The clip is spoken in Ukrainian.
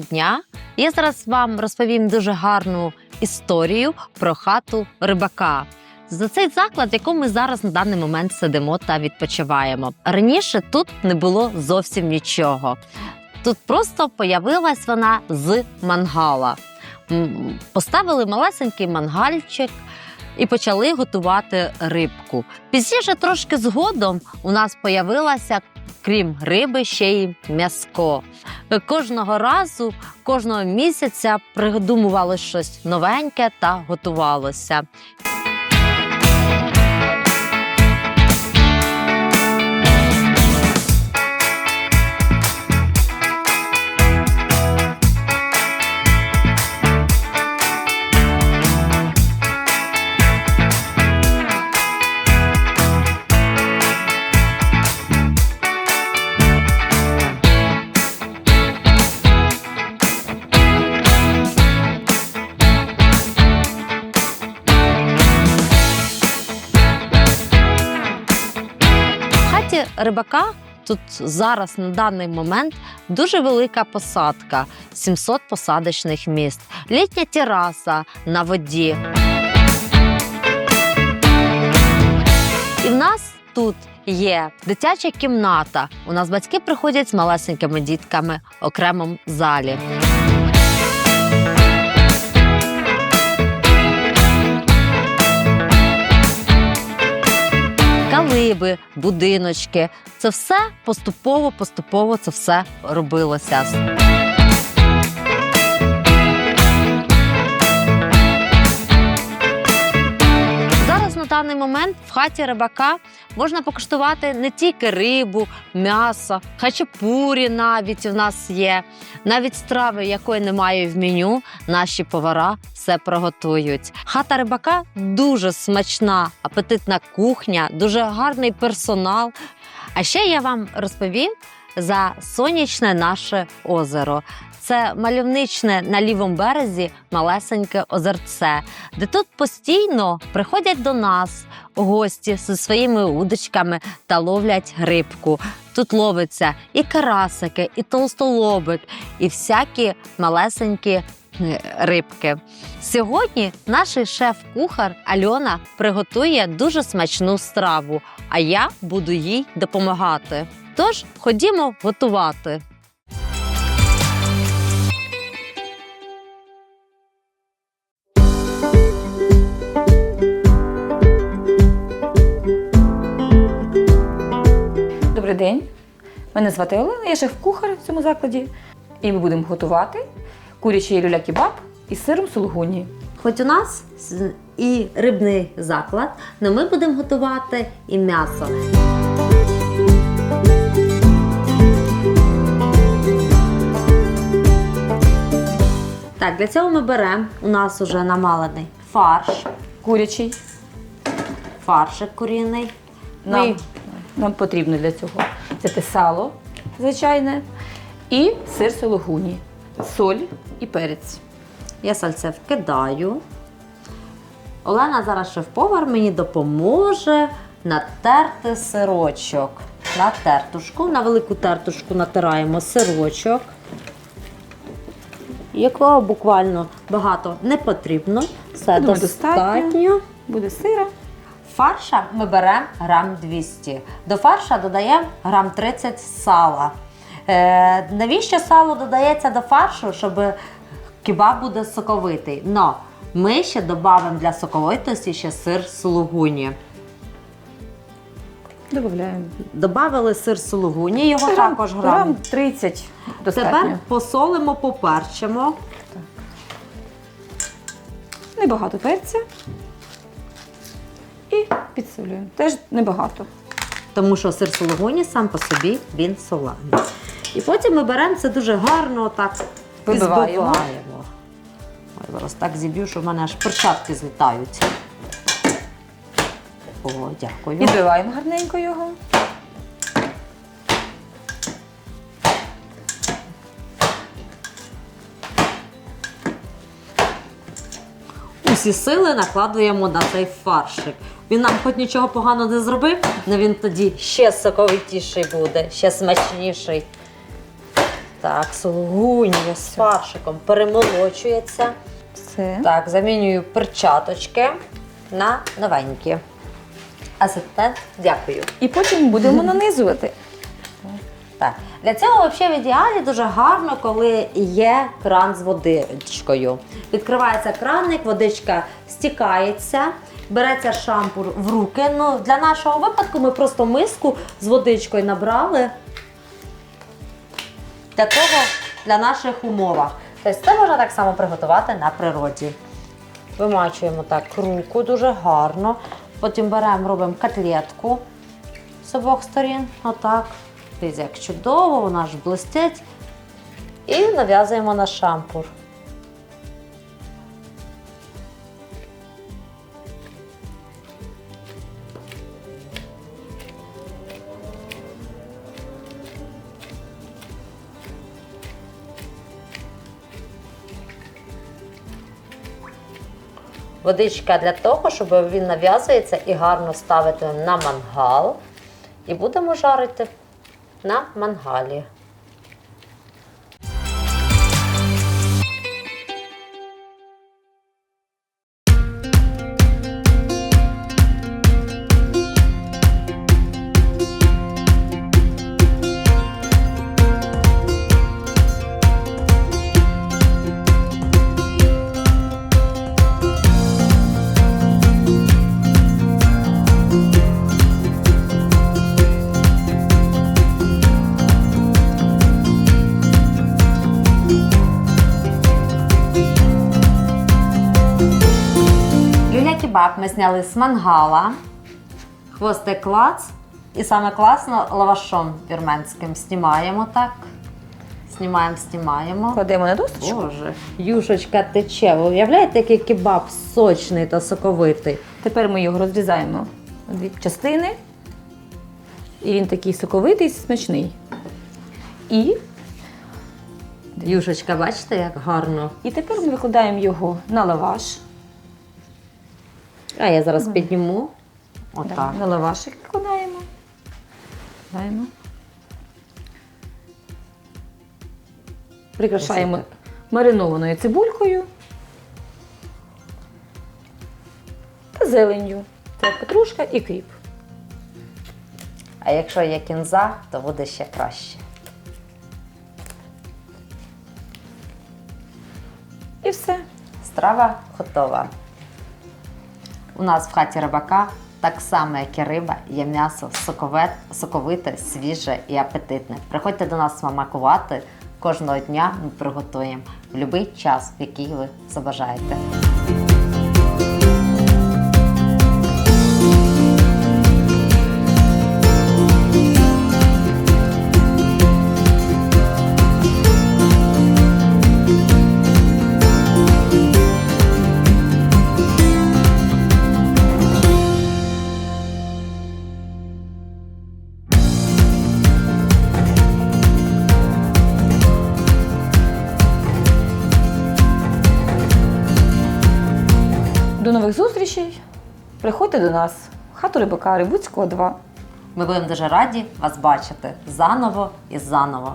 Дня! Я зараз вам розповім дуже гарну історію про хату рибака. За цей заклад, в якому ми зараз на даний момент сидимо та відпочиваємо. Раніше тут не було зовсім нічого. Тут просто появилась вона з мангала. Поставили малесенький мангальчик і почали готувати рибку. Пізніше, трошки згодом, у нас появилася, крім риби, ще й м'яско. Кожного разу, кожного місяця придумували щось новеньке та готувалося. Рибака тут зараз на даний момент дуже велика посадка 700 посадочних місць, літня тераса на воді. І в нас тут є дитяча кімната. У нас батьки приходять з малесенькими дітками в окремому залі. Калиби, будиночки. Це все поступово, поступово це все робилося. Даний момент в хаті рибака можна покуштувати не тільки рибу, м'ясо, хачапурі навіть у нас є. Навіть страви, якої немає в меню, наші повара все приготують. Хата рибака дуже смачна, апетитна кухня, дуже гарний персонал. А ще я вам розповім за сонячне наше озеро. Це мальовничне на лівому березі малесеньке озерце, де тут постійно приходять до нас гості зі своїми удочками та ловлять рибку. Тут ловиться і карасики, і толстолобик, і всякі малесенькі рибки. Сьогодні наш шеф-кухар Альона приготує дуже смачну страву, а я буду їй допомагати. Тож ходімо готувати. Добрий день. Мене звати Олена, я шеф-кухар в цьому закладі. І ми будемо готувати курячий люля-кебаб із сиром сулугуні. Хоч у нас і рибний заклад, але ми будемо готувати і м'ясо. Так, для цього ми беремо у нас уже намалений фарш, Курячий. фаршик курінний. Нам, Ми- нам потрібно для цього взяти сало звичайне і сир сулугуні, соль і перець. Я сальце вкидаю. Олена зараз шеф-повар мені допоможе натерти сирочок. На тертушку, на велику тертушку натираємо сирочок, якого буквально багато не потрібно. Все Думаю, достатньо. достатньо. Буде сира. Фарша ми беремо грам 200. До фарша додаємо грам 30 сала. Е, навіщо сало додається до фаршу, щоб кебаб буде соковитий? Но ми ще додамо для соковитості ще сир сулугуні. Додаємо. Добавили сир сулугуні, його також грам. грам 30 достатньо. Тепер посолимо, поперчимо. Небагато перця. І підсолюємо. Теж небагато. тому що сир сулугуні сам по собі він солений. І потім ми беремо це дуже гарно так і Вибиваємо. збиваємо. Ой, зараз так зіб'ю, що в мене аж перчатки злітають. О, дякую. Відбиваємо гарненько його. Усі сили накладуємо на цей фаршик. Він нам хоч нічого поганого не зробив, але він тоді ще соковитіший буде, ще смачніший. Так, сулугунія з фаршиком перемолочується. Все. Так, замінюю перчаточки на новенькі. Асистент, дякую. І потім будемо нанизувати. Так. Для цього взагалі в ідеалі дуже гарно, коли є кран з водичкою. Відкривається краник, водичка стікається, береться шампур в руки. Ну, для нашого випадку ми просто миску з водичкою набрали. Такого для наших умовах. Тобто це можна так само приготувати на природі. Вимачуємо так руку дуже гарно. Потім беремо, робимо котлетку з обох сторін. Отак. Дивіться, як чудово, вона ж блистить. І нав'язуємо на шампур. Водичка для того, щоб він нав'язується і гарно ставити на мангал. І будемо жарити на мангалі. Кебаб ми зняли з мангала. Хвостик клац. І саме класно лавашом вірменським знімаємо так. Знімаємо, знімаємо. Кладемо на досточку. Боже, юшечка тече. Ви уявляєте, який кебаб сочний та соковитий? Тепер ми його розрізаємо на дві частини. І він такий соковитий, смачний. І, Юшечка, бачите, як гарно. і тепер ми викладаємо його на лаваш. А я зараз підніму. Отак. На лавашик викладаємо. Викладаємо. Прикрашаємо маринованою цибулькою та зеленню. Це петрушка і кріп. А якщо є кінза, то буде ще краще. І все. Страва готова. У нас в хаті рибака так само, як і риба, є м'ясо сокове, соковите, свіже і апетитне. Приходьте до нас смакувати. Кожного дня ми приготуємо в будь-який час, в який ви забажаєте. Нових зустрічей. Приходьте до нас. Хату рибака Рибуцького 2. Ми будемо дуже раді вас бачити заново і заново.